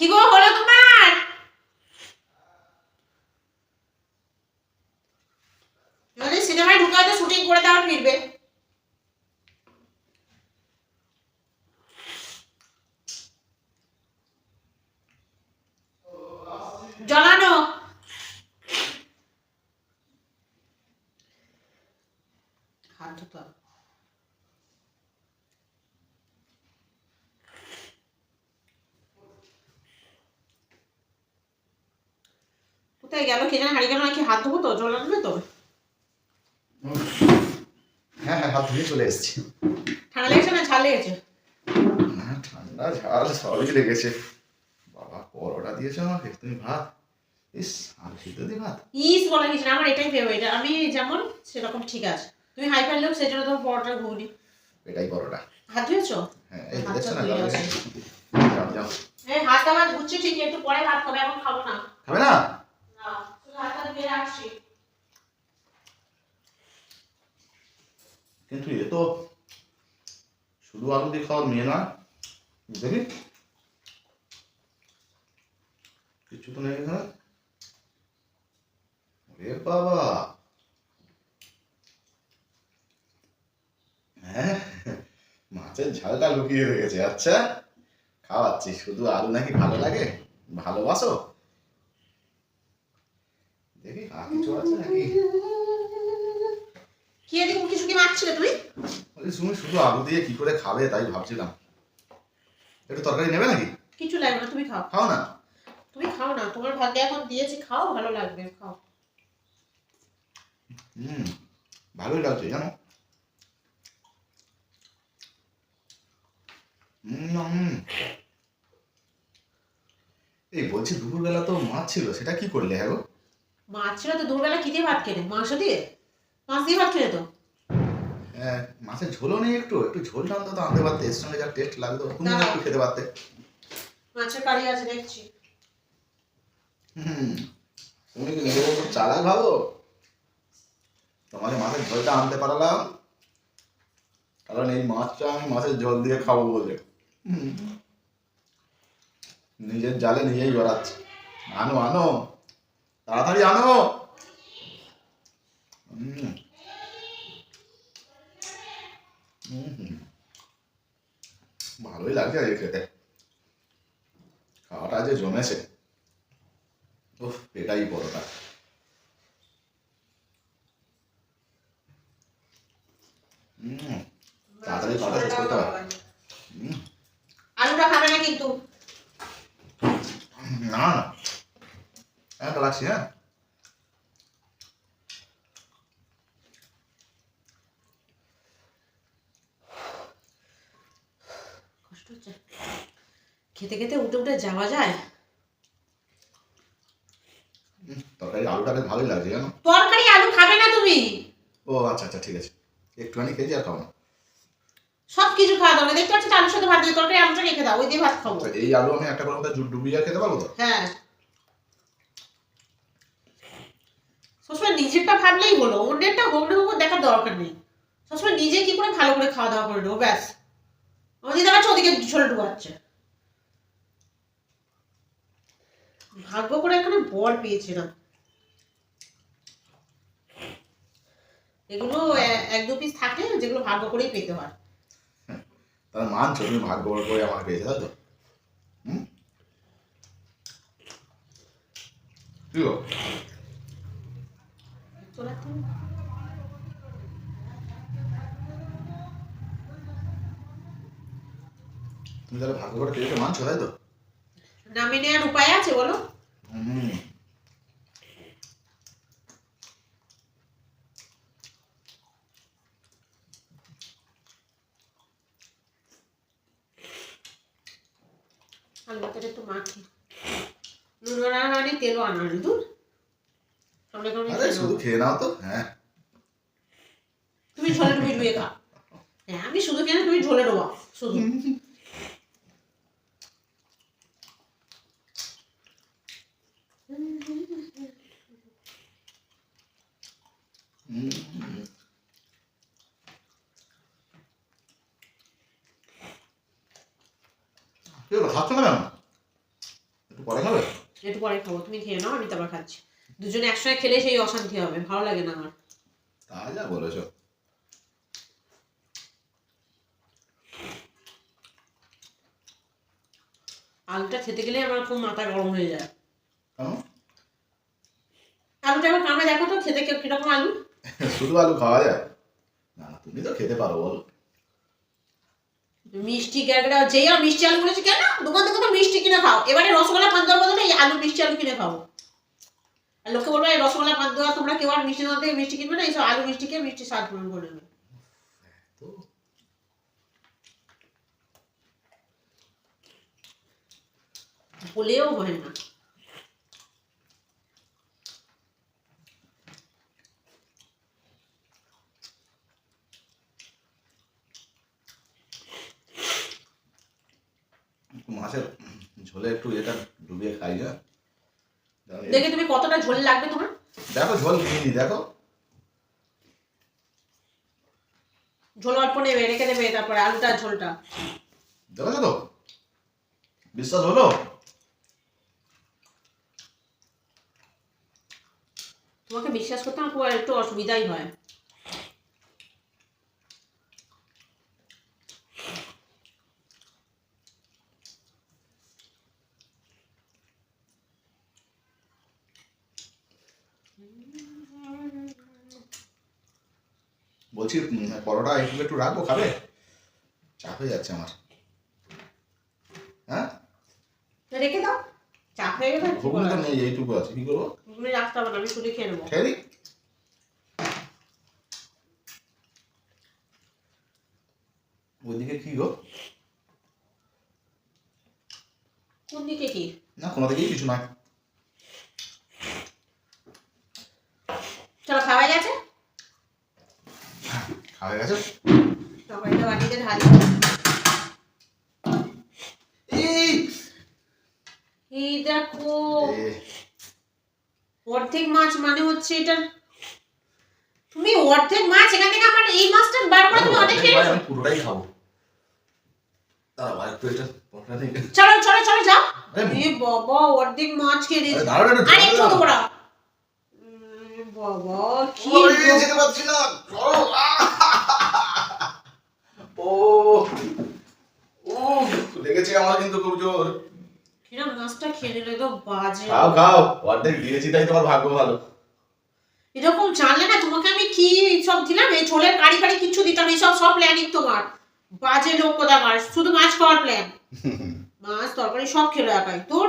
কি গো হলো তোমার? যদি সিনেমায় ঢুকে হয়তো শুটিং করে দেওয়ার ফিরবে জলানো। হাত ধুতে কোথায় গেল কে জানে হারিয়ে গেল নাকি হাত ধোবো তো জল আনবে তো? হ্যাঁ হ্যাঁ হাত ধুয়ে চলে এসেছি। ঠান্ডা লেগেছে না ঝাল লেগেছে? হ্যাঁ, ঠান্ডা ঝাল সবই লেগেছে। বাবা পরোটা দিয়েছ আমাকে তুমি ভাত? ইস আর সিদ্ধ দিয়ে ভাত? ইস বলা কিছু না আমার এটাই ফেভারিট আমি যেমন সেরকম ঠিক আছে। তুমি হাই ফাই লোক সেই জন্য তোমার পরোটা ঘুগনি। এটাই পরোটা। হাত ধুয়েছো? হ্যাঁ এই দেখছ না। যাও যাও। এই হাত আমার ধুচ্ছি ঠিকই একটু পরে ভাত খাবে এখন খাব না। খাবে না না শুধু হাতটা ধুয়ে রাখছি কিন্তু এ তো শুধু আলু দিয়ে খাওয়ার মেয়ে নয় দেখি। কিছু তো নেই এখানে। বাবা। হ্যাঁ মাছের ঝালটা লুকিয়ে রেখেছে আচ্ছা। খাওয়াচ্ছি, শুধু আলু নাকি ভালো লাগে? ভালোবাসো? দেখি, আর কিছু আছে নাকি? কি এদিকে কিছু কি মাখছিলে তুমি? তুমি শুধু আলু দিয়ে কি করে খাবে তাই ভাবছিলাম। একটু তরকারি নেবে নাকি? কিছু লাগবে না তুমি খাও। খাও না? তুমি খাও না তোমার ভাগ্যে এখন দিয়েছি খাও ভালো লাগবে খাও। হুম ভালোই লাগছে জানো। এই বলছি দুপুরবেলা তো মাছ ছিল সেটা কি করলে হ্যাঁ গো? মাছ ছিল তো দুপুরবেলা কি দিয়ে ভাত খেলে? মাংস দিয়ে? মাছ দিয়ে ভাত খেলে তো। হ্যাঁ, মাছের ঝোলও নেই একটু একটু ঝোলটা অন্তত আনতে পারতে এর সঙ্গে যা টেস্ট লাগতো তুমি একটু খেতে পারতে। মাছের কারি আছে দেখছি। হুম তুমি কি নিজের চালাক ভাবো? তোমাকে মাছের ঝোলটা আনতে পারলাম। কারণ এই মাছটা আমি মাছের ঝোল দিয়ে খাব বলে। নিজের জালে নিজেই জড়াচ্ছে। আনো আনো তাড়াতাড়ি আনো। হুম। হুম হুম। ভালোই লাগছে আজকে খেতে। খাওয়াটা যে জমেছে। উফ এটাই বড়টা তাড়াতাড়ি খাওয়াটা শেষ করতে হবে। আলুটা খাবে না কিন্তু। না না। হ্যাঁ রাখছি হ্যাঁ কষ্ট হচ্ছে খেতে খেতে উঠে উঠে যাওয়া যায়? তরকারি আলুটা বেশ ভালোই লাগছে জানো? তরকারি আলু খাবে না তুমি? ও আচ্ছা আচ্ছা ঠিক আছে। একটুখানি খেয়েছি আর খাব সব কিছু খাওয়া দরকার। দেখতে পাচ্ছি আলুর সাথে ভাত দিয়ে তরকারি আলুটা রেখে দাও ওই দিয়ে ভাত খাব। এই আলু আমি একটা করে মতো ডুবিয়ে খেতে পারব তো? হ্যাঁ। সবসময় নিজেরটা ভাবলেই হলো অন্যেরটা হোক না হোক দেখার দরকার নেই। সবসময় নিজে কি করে ভালো করে খাওয়া দাওয়া করে নেব ব্যাস। আমাদের দেখা ওদিকে ঝোল ডুবাচ্ছে। ভাগ্য করে এখানে বর পেয়েছিলাম এগুলো এক দু পিস থাকে যেগুলো ভাগ্য করেই পেতে হয়। তার মানছো তুমি ভাগ্য করে আমার পেয়েছে, তাই তো। তুমি তাহলে ভাগ্য করে পেয়েছ, মানছো, তাই তো? নামে নেওয়ার উপায় আছে বলো? একটু মাখি। নুন আনা হয়নি তেলও আনা হয়নি দূর সামনে কোনো আরে শুধু খেয়ে নাও তো হ্যাঁ। তুমি ঝোলে ডুবি ডুবিয়ে খা হ্যাঁ আমি শুধু কেন তুমি ঝোলে ডোবা শুধু হুম। কি হলো খাচ্ছ না? কেন একটু পরে খাবে? একটু পরে খাব তুমি খেয়ে নাও আমি তারপর খাচ্ছি। দুজনে একসঙ্গে খেলে সেই অশান্তি হবে ভালো লাগে না আমার। তা যা বলেছ। আলুটা খেতে গেলে আমার খুব মাথা গরম হয়ে যায়। আলুটা এবার কামড়ে দেখো তো খেতে কে- কীরকম আলু? শুধু আলু খাওয়া যায়? না তুমি তো খেতে পারো বল। মিষ্টি ক্যাকড়া, যেই আর মিষ্টি আলু বলেছি কেন? দোকান থেকে তো মিষ্টি কিনে খাও। এবারে রসগোল্লা পান্তুয়ার বদলে এই আলু মিষ্টি আলু কিনে খাও আর লোকে বলবে রসগোল্লা দেওয়া, তোমরা কেউ আর মিষ্টি মধ্যে মিষ্টি কিনবে না, এইসব আলু মিষ্টি খেয়ে মিষ্টি স্বাদ গ্রহণ করে নেবে। বলেও হয় না মাছের ঝোলে একটু এটা ডুবিয়ে খাই না দেখে। তুমি কতটা ঝোল লাগবে তোমার? দেখো ঝোল কিনি দেখো। ঝোল অল্প নেবে রেখে দেবে তারপরে আলুটা ঝোলটা। দেখেছ তো বিশ্বাস হলো? তোমাকে বিশ্বাস করতে আমার খুব একটু অসুবিধাই হয়। বলছি পরোটা একটু একটু রাখব খাবে? চাপ হয়ে যাচ্ছে আমার। হ্যাঁ? রেখে দাও। চাপ হয়ে গেলে ঘুগনি তো নেই এইটুকু আছে। কি করব? তুমি রাখতে হবে আমি শুধু খেয়ে নেব। খেয়ে দিই ওইদিকে কি গো? কোন দিকে কি? না কোনো দিকেই কিছু নয় চলো খাওয়া গেছে খাওয়া গেছে। তরকারিটা বাটিতে ঢালি এই! দেখো। অর্ধেক মাছ মানে হচ্ছে এটা। তুমি অর্ধেক মাছ এখান থেকে আমার এই মাছটা বার করে তুমি অর্ধেক খেয়ে আমি পুরোটাই খাব। চলো চলো চলো যাও। এ বাবা অর্ধেক মাছ খেয়ে একটু আর একটু উম, বাবা কি যেতে পারছি না! ও ও লেগেছে আমার কিন্তু খুব জোর। কিরম মাছটা খেয়ে নিলে তো বাজে। খাও খাও অর্ধেক দিয়েছি তাই তোমার ভাগ্য ভালো। এরকম জানলে না তোমাকে আমি কি সব দিলাম? এই ছোলের কারি দিতাম এই সব সব প্ল্যানিং তোমার। বাজে লোক কোথাকার শুধু মাছ খাওয়ার প্ল্যান মাছ তরকারি সব খেলো একাই। তোর